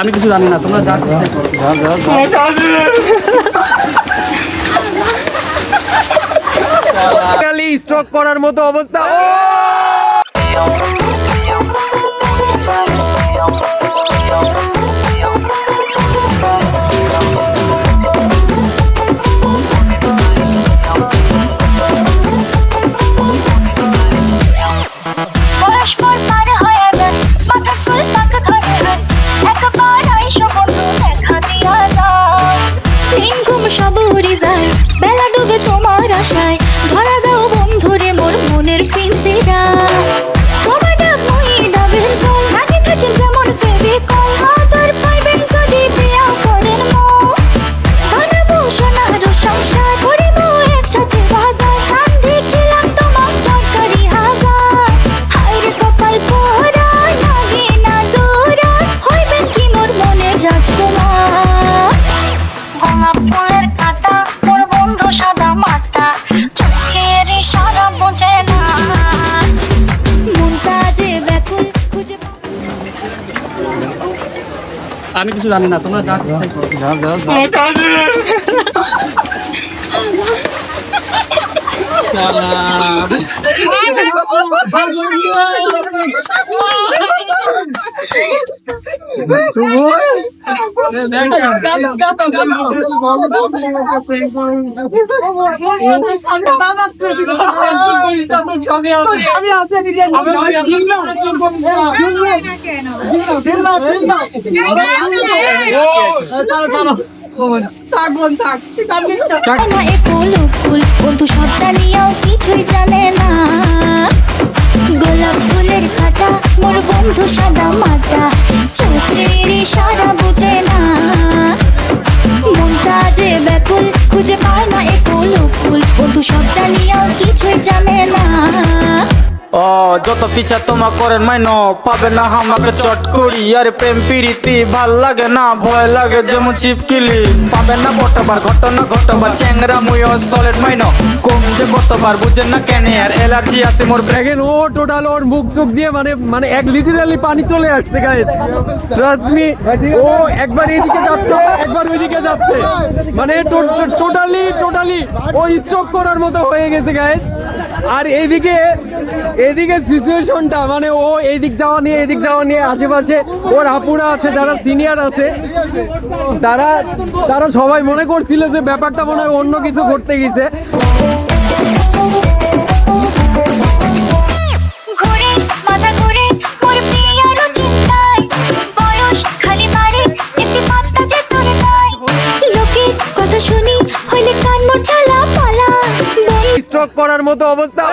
আমি কিছু জানি না তোমরা যা স্ট্রোক করার মতো অবস্থা। আশায় ধরা দাও বন্ধুরে মোর মনের পিঞ্জিরা। তোমার আমি কিছু জানি না তোমরা যা করো। না এ ফুল ফুল বন্ধু সব জানিয়াও কিছুই জানে না গোলাপ ফুলের কাটা মোর বন্ধু যত পিছা তোমা করেন মাইনো, পাবে না আমাকে করি। আর প্রেম প্রীতি ভালো লাগে না, ভয় লাগে যেমন চিপকিলি পাবে না বটবার ঘটনা ঘটবার, চ্যাংরা মুইও সলিড মাইনো। কম যে কতবার বুঝেন না কেন, আর অ্যালার্জি আছে মোর দেখেন, ও টোটাল ওর মুখ চোখ দিয়ে মানে মানে এক লিটারালি পানি চলে আসছে গাইস রশ্মি ও একবার এদিকে যাচ্ছে, একবার ওইদিকে যাচ্ছে। মানে টোটালি টোটালি ও স্ট্রোক করার মতো হয়ে গেছে গাইস আর এদিকে এদিকে সিচুয়েশনটা মানে ও এইদিক যাওয়া নিয়ে, এদিক যাওয়া নিয়ে আশেপাশে ওর আপুরা আছে, যারা সিনিয়র আছে, তারা তারা সবাই মনে করছিল যে ব্যাপারটা মনে হয় অন্য কিছু করতে গেছে। স্ট্রোক করার মতো অবস্থা।